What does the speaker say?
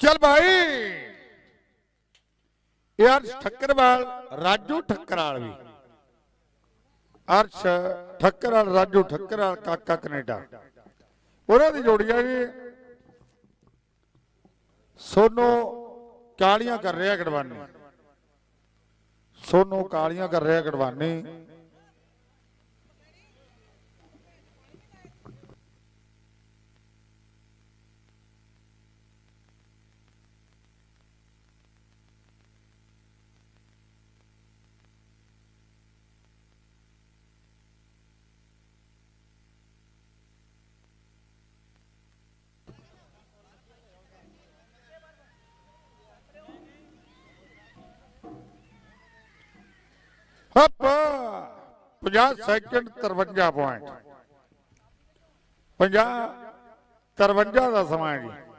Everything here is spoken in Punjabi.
ਚਲ ਭਾਈ। ਯਾਰ ਠੱਕਰਵਾਲ, ਰਾਜੂ ਠੱਕਰਾਲ ਵੀ। ਅਰਸ਼ ਠੱਕਰਾਲ ਰਾਜੂ ਠੱਕਰਾਲ ਕਾਕਾ ਕੈਨੇਡਾ। ਉਹਨਾਂ ਦੀ ਜੋੜੀ ਆ ਜੀ। ਸੋਨੋ ਕਾਲੀਆਂ ਕਰ ਰਿਹਾ ਗੜਵਾਨੀ ਸੋਨੋ ਕਾਲੀਆਂ ਕਰ ਰਿਹਾ ਗੜਵਾਨੀ ਹੱਪ! 50 ਸੈਕਿੰਡ 53 ਪੁਆਇੰਟ 50 53 ਦਾ ਸਮਾਂ ਹੈ ਜੀ।